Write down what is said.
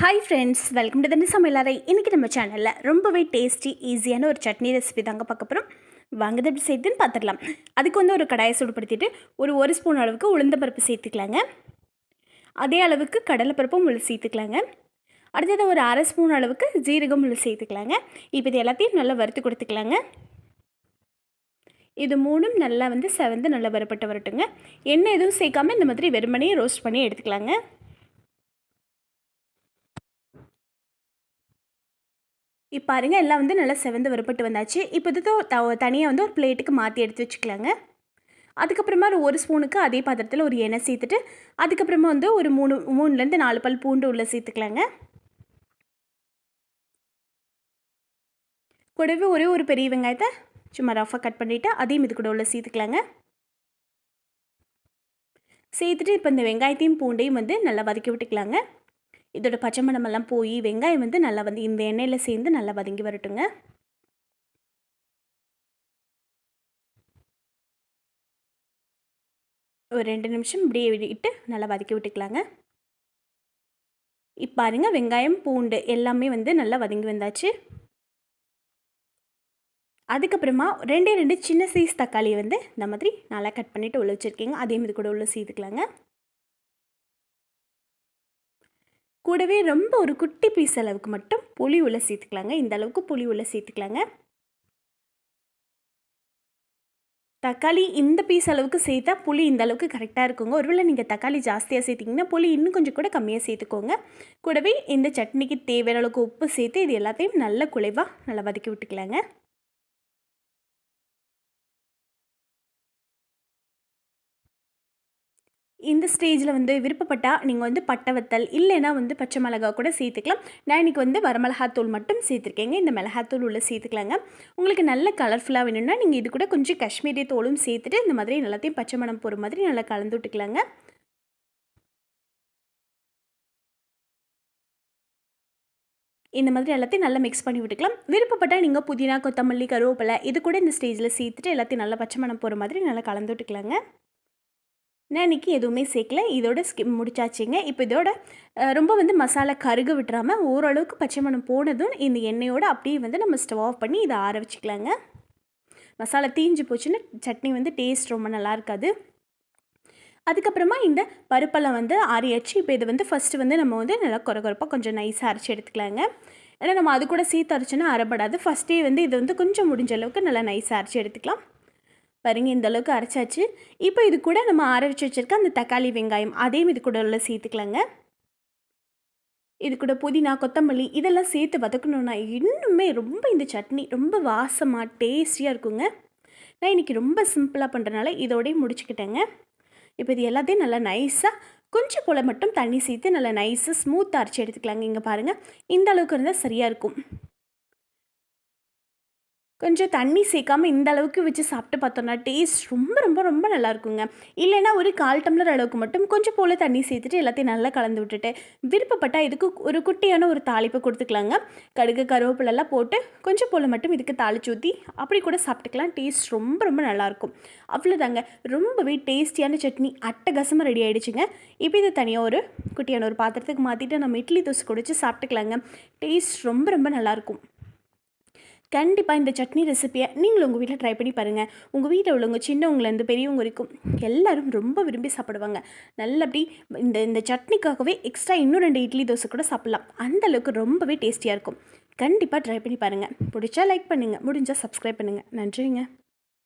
Hi friends welcome to தண்ணி சமையலறை இன்றைக்கி நம்ம சேனலில் ரொம்பவே டேஸ்டி ஈஸியான ஒரு சட்னி ரெசிபி தாங்க பார்க்க போகிறோம் வாங்குறது எப்படி சேர்த்துன்னு பார்த்துடலாம். அதுக்கு வந்து ஒரு கடாயை சூடுபடுத்திட்டு ஒரு ஒரு ஸ்பூன் அளவுக்கு உளுந்த பருப்பு சேர்த்துக்கலாங்க. அதே அளவுக்கு கடலைப்பருப்பும் உள்ள சேர்த்துக்கலாங்க. அடுத்தது ஒரு அரை ஸ்பூன் அளவுக்கு ஜீரகம் உள்ள சேர்த்துக்கலாங்க. இப்போ இது எல்லாத்தையும் நல்லா வறுத்து கொடுத்துக்கலாங்க. இது மூணும் நல்லா வந்து செவந்து நல்லா வறுப்பட்டு வரட்டுங்க. எண்ணெய் எதுவும் சேர்க்காமல் இந்த மாதிரி வெறுமனையே ரோஸ்ட் பண்ணி எடுத்துக்கலாங்க. இப்போ பாருங்கள் எல்லாம் வந்து நல்லா செவந்து வரப்பட்டு வந்தாச்சு. இப்போ இது தனியாக வந்து ஒரு பிளேட்டுக்கு மாற்றி எடுத்து வச்சுக்கலாங்க. அதுக்கப்புறமா ஒரு ஒரு ஸ்பூனுக்கு அதே பாத்திரத்தில் ஒரு எண்ணெய் சேர்த்துட்டு அதுக்கப்புறமா வந்து ஒரு மூணு மூணுலேருந்து நாலு பல் பூண்டு உள்ளே சேர்த்துக்கலாங்க. கூடவே ஒரே ஒரு பெரிய வெங்காயத்தை சும்மா ரஃபாக கட் பண்ணிவிட்டு அதையும் இது கூட உள்ளே சேர்த்துக்கலாங்க. சேர்த்துட்டு இப்போ இந்த வெங்காயத்தையும் பூண்டையும் வந்து நல்லா வதக்கி விட்டுக்கலாங்க. இதோட பச்சை மணமெல்லாம் போய் வெங்காயம் வந்து நல்லா வந்து இந்த எண்ணெயில் சேர்ந்து நல்லா வதங்கி வரட்டுங்க. ஒரு ரெண்டு நிமிஷம் இப்படியே விட்டு நல்லா வதக்கி விட்டுக்கலாங்க. இப்போ பாருங்கள் வெங்காயம் பூண்டு எல்லாமே வந்து நல்லா வதங்கி வந்தாச்சு. அதுக்கப்புறமா ரெண்டே ரெண்டு சின்ன சைஸ் தக்காளியை வந்து இந்த மாதிரி நல்லா கட் பண்ணிவிட்டு உள்ள வச்சுருக்கீங்க. அதே மாதிரி கூட உள்ள செய்துக்கலாங்க கூடவே ரொம்ப ஒரு குட்டி பீஸ் அளவுக்கு மட்டும் புளி உள்ள சேர்த்துக்கலாங்க. இந்த அளவுக்கு புளி உள்ள சேர்த்துக்கலாங்க. தக்காளி இந்த பீஸ் அளவுக்கு சேர்த்தா புளி இந்த அளவுக்கு கரெக்டாக இருக்குங்க. ஒருவேளை நீங்கள் தக்காளி ஜாஸ்தியாக சேர்த்திங்கன்னா புளி இன்னும் கொஞ்சம் கூட கம்மியாக சேர்த்துக்கோங்க. கூடவே இந்த சட்னிக்கு தேவையான அளவுக்கு உப்பு சேர்த்து இது எல்லாத்தையும் நல்ல குலைவாக நல்லா வதக்கி விட்டுக்கலாங்க. இந்த ஸ்டேஜில் வந்து விருப்பப்பட்டால் நீங்கள் வந்து பட்டை வத்தல் இல்லைன்னா வந்து பச்சை மிளகா கூட சேர்த்துக்கலாம். நான் இன்றைக்கி வந்து வரமிளகாத்தூள் மட்டும் சேர்த்துருக்கேங்க. இந்த மிளகாத்தூள் உள்ளே சேர்த்துக்கலாங்க. உங்களுக்கு நல்ல கலர்ஃபுல்லாக வேணும்னா நீங்கள் இது கூட கொஞ்சம் காஷ்மீரி தோலும் சேர்த்துட்டு இந்த மாதிரி எல்லாத்தையும் பச்சை மணம் போகிற மாதிரி நல்லா கலந்து விட்டுக்கலாங்க. இந்த மாதிரி எல்லாத்தையும் நல்லா மிக்ஸ் பண்ணி விட்டுக்கலாம். விருப்பப்பட்டால் நீங்கள் புதினா கொத்தமல்லி கருவேப்பிலை இது கூட இந்த ஸ்டேஜில் சேர்த்துட்டு எல்லாத்தையும் நல்லா பச்சை மணம் போகிற மாதிரி நல்லா கலந்து விட்டுக்கலாங்க. நான் இன்றைக்கி எதுவுமே சேர்க்கல. இதோட ஸ்கிப் முடிச்சாச்சுங்க. இப்போ இதோட ரொம்ப வந்து மசாலா கருகு விட்டுறாமல் ஓரளவுக்கு பச்சை மணம் போனதும் இந்த எண்ணெயோடு அப்படியே வந்து நம்ம ஸ்டவ் ஆஃப் பண்ணி இதை ஆற வச்சுக்கலாங்க. மசாலா தீஞ்சு போச்சுன்னா சட்னி வந்து டேஸ்ட் ரொம்ப நல்லா இருக்காது. அதுக்கப்புறமா இந்த பருப்பெல்லாம் வந்து ஆறியாச்சு. இப்போ இதை வந்து ஃபஸ்ட்டு வந்து நம்ம வந்து நல்லா குறகுறப்பாக கொஞ்சம் நைஸாக அரைச்சி எடுத்துக்கலாங்க. ஏன்னா நம்ம அது கூட சீத்து அரைச்சோன்னா அரைப்படாது. ஃபஸ்ட்டே வந்து இது வந்து கொஞ்சம் முடிஞ்ச அளவுக்கு நல்லா நைஸாக அரைச்சி எடுத்துக்கலாம். பாருங்கள் இந்த அளவுக்கு அரைச்சாச்சு. இப்போ இது கூட நம்ம அரைச்சி வச்சுருக்க அந்த தக்காளி வெங்காயம் அதையும் இது கூட உள்ள சேர்த்துக்கலாங்க. இது கூட புதினா கொத்தமல்லி இதெல்லாம் சேர்த்து வதக்கணுன்னா இன்னுமே ரொம்ப இந்த சட்னி ரொம்ப வாசமாக டேஸ்டியாக இருக்குங்க. நான் இன்றைக்கி ரொம்ப சிம்பிளாக பண்ணுறனால இதோடய முடிச்சுக்கிட்டேங்க. இப்போ இது எல்லாத்தையும் நல்லா நைஸாக கொஞ்சம் போல் மட்டும் தண்ணி சேர்த்து நல்லா நைஸாக ஸ்மூத்தாக அரைச்சி எடுத்துக்கலாங்க. இங்கே பாருங்கள் இந்த அளவுக்கு இருந்தால் சரியாக இருக்கும். கொஞ்சம் தண்ணி சேர்க்காம இந்த அளவுக்கு வச்சு சாப்பிட்டு பார்த்தோன்னா டேஸ்ட் ரொம்ப ரொம்ப ரொம்ப நல்லா இருக்குங்க. இல்லைன்னா ஒரு கால் டம்ளர் அளவுக்கு மட்டும் கொஞ்சம் போல் தண்ணி சேர்த்துட்டு எல்லாத்தையும் நல்லா கலந்து விட்டுட்டு விருப்பப்பட்டால் இதுக்கு ஒரு குட்டியான ஒரு தாளிப்பு கொடுத்துக்கலாங்க. கடுகு கருவேப்பிலெல்லாம் போட்டு கொஞ்சம் போல் மட்டும் இதுக்கு தாளிச்சு ஊற்றி அப்படி கூட சாப்பிட்டுக்கலாம். டேஸ்ட் ரொம்ப ரொம்ப நல்லாயிருக்கும் அவ்வளோதாங்க ரொம்பவே டேஸ்டியான சட்னி. அட்டகாசமாக ரெடி ஆகிடுச்சுங்க இப்போ இது தனியாக ஒரு குட்டியான ஒரு பாத்திரத்துக்கு மாற்றிட்டு நம்ம இட்லி தோசை குடிச்சு சாப்பிட்டுக்கலாங்க. டேஸ்ட் ரொம்ப ரொம்ப நல்லாயிருக்கும் கண்டிப்பாக இந்த சட்னி ரெசிப்பியை நீங்களும் உங்கள் வீட்டில் ட்ரை பண்ணி பாருங்கள் உங்கள் வீட்டில் உள்ளவங்க சின்னவங்கலேருந்து பெரியவங்க வரைக்கும் எல்லோரும் ரொம்ப விரும்பி சாப்பிடுவாங்க. நல்லபடி இந்த இந்த சட்னிக்காகவே எக்ஸ்ட்ரா இன்னும் ரெண்டு இட்லி தோசை கூட சாப்பிட்லாம். அந்தளவுக்கு ரொம்பவே டேஸ்டியாக இருக்கும். கண்டிப்பாக ட்ரை பண்ணி பாருங்கள் பிடிச்சா லைக் பண்ணுங்கள் முடிஞ்சால் சப்ஸ்கிரைப் பண்ணுங்கள் நன்றிங்க.